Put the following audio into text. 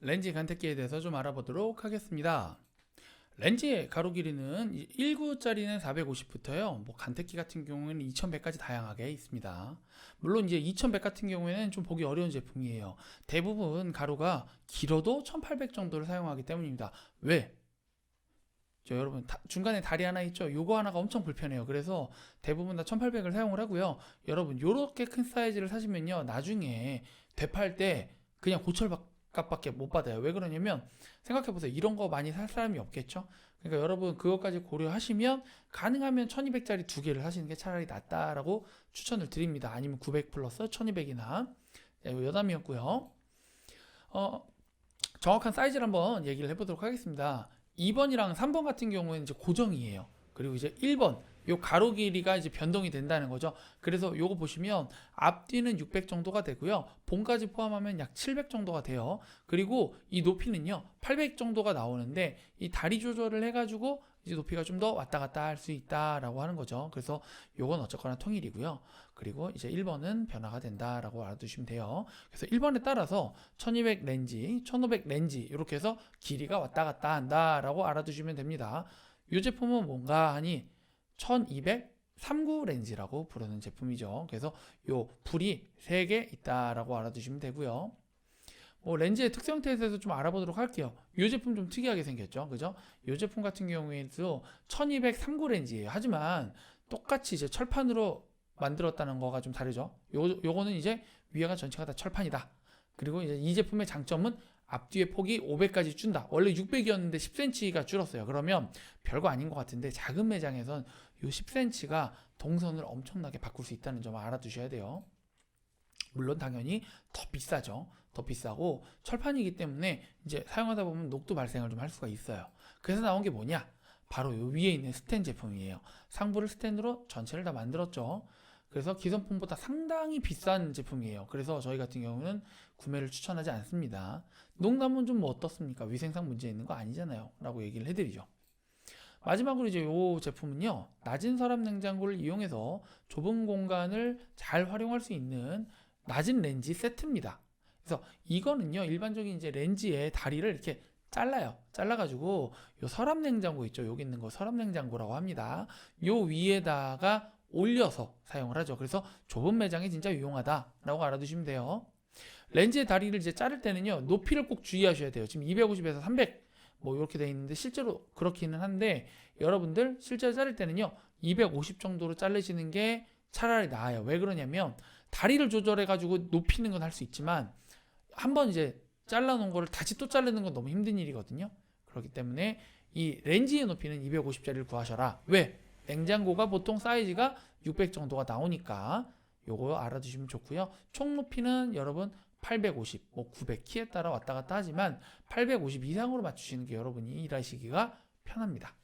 렌즈 간택기에 대해서 좀 알아보도록 하겠습니다. 렌즈의 가로 길이는 19짜리는 450부터요. 뭐 간택기 같은 경우에는 2100까지 다양하게 있습니다. 물론 이제 2100 같은 경우에는 좀 보기 어려운 제품이에요. 대부분 가로가 길어도 1800 정도를 사용하기 때문입니다. 왜? 저 여러분 다- 중간에 다리 하나 있죠. 요거 하나가 엄청 불편해요. 그래서 대부분 다 1800을 사용을 하고요. 여러분 요렇게 큰 사이즈를 사시면요. 나중에 되팔 때 그냥 고철 값밖에 못 받아요. 왜 그러냐면 생각해 보세요. 이런 거 많이 살 사람이 없겠죠. 그러니까 여러분 그것까지 고려하시면 가능하면 1200짜리 두 개를 사시는 게 차라리 낫다라고 추천을 드립니다. 아니면 900 플러스 1200이나 요 여담이었고요. 어, 정확한 사이즈를 한번 얘기를 해보도록 하겠습니다. 2번이랑 3번 같은 경우에는 이제 고정이에요. 그리고 이제 1번 요 가로 길이가 이제 변동이 된다는 거죠. 그래서 요거 보시면 앞뒤는 600 정도가 되고요. 봉까지 포함하면 약 700 정도가 돼요. 그리고 이 높이는요. 800 정도가 나오는데 이 다리 조절을 해 가지고 이제 높이가 좀 더 왔다 갔다 할 수 있다라고 하는 거죠. 그래서 요건 어쨌거나 통일이고요. 그리고 이제 1번은 변화가 된다라고 알아두시면 돼요. 그래서 1번에 따라서 1200 렌즈, 1500 렌즈 이렇게 해서 길이가 왔다 갔다 한다라고 알아두시면 됩니다. 이 제품은 뭔가 하니 1200 39 렌즈라고 부르는 제품이죠. 그래서 요 불이 3개 있다라고 알아두시면 되고요. 뭐 렌즈의 특성에 대해서 좀 알아보도록 할게요. 이 제품 좀 특이하게 생겼죠. 그죠? 이 제품 같은 경우에도 1200 39 렌즈예요. 하지만 똑같이 이제 철판으로 만들었다는 거가 좀 다르죠. 요 요거는 이제 위에가 전체가 다 철판이다. 그리고 이제 이 제품의 장점은 앞뒤의 폭이 500까지 준다. 원래 600이었는데 10cm가 줄었어요. 그러면 별거 아닌 것 같은데 작은 매장에선 요 10cm가 동선을 엄청나게 바꿀 수 있다는 점을 알아두셔야 돼요. 물론 당연히 더 비싸죠. 더 비싸고 철판이기 때문에 이제 사용하다 보면 녹도 발생을 좀 할 수가 있어요. 그래서 나온 게 뭐냐? 바로 요 위에 있는 스탠 제품이에요. 상부를 스탠으로 전체를 다 만들었죠. 그래서 기성품보다 상당히 비싼 제품이에요. 그래서 저희 같은 경우는 구매를 추천하지 않습니다. 농담은 좀 뭐 어떻습니까? 위생상 문제 있는 거 아니잖아요. 라고 얘기를 해드리죠. 마지막으로 이제 이 제품은요, 낮은 서랍 냉장고를 이용해서 좁은 공간을 잘 활용할 수 있는 낮은 렌즈 세트입니다. 그래서 이거는요, 일반적인 이제 렌즈의 다리를 이렇게 잘라요. 잘라가지고 요 서랍 냉장고 있죠. 여기 있는 거 서랍 냉장고라고 합니다. 요 위에다가 올려서 사용을 하죠. 그래서 좁은 매장에 진짜 유용하다라고 알아두시면 돼요. 렌즈의 다리를 이제 자를 때는요, 높이를 꼭 주의하셔야 돼요. 지금 250에서 300 뭐 이렇게 돼 있는데 실제로 그렇기는 한데 여러분들 실제로 자를 때는요, 250 정도로 자르시는 게 차라리 나아요. 왜 그러냐면 다리를 조절해 가지고 높이는 건 할 수 있지만 한번 이제 잘라 놓은 거를 다시 또 자르는 건 너무 힘든 일이거든요. 그렇기 때문에 이 렌즈의 높이는 250짜리를 구하셔라. 왜? 냉장고가 보통 사이즈가 600 정도가 나오니까 요거 알아두시면 좋고요. 총 높이는 여러분 850, 뭐 900 키에 따라 왔다 갔다 하지만 850 이상으로 맞추시는 게 여러분이 일하시기가 편합니다.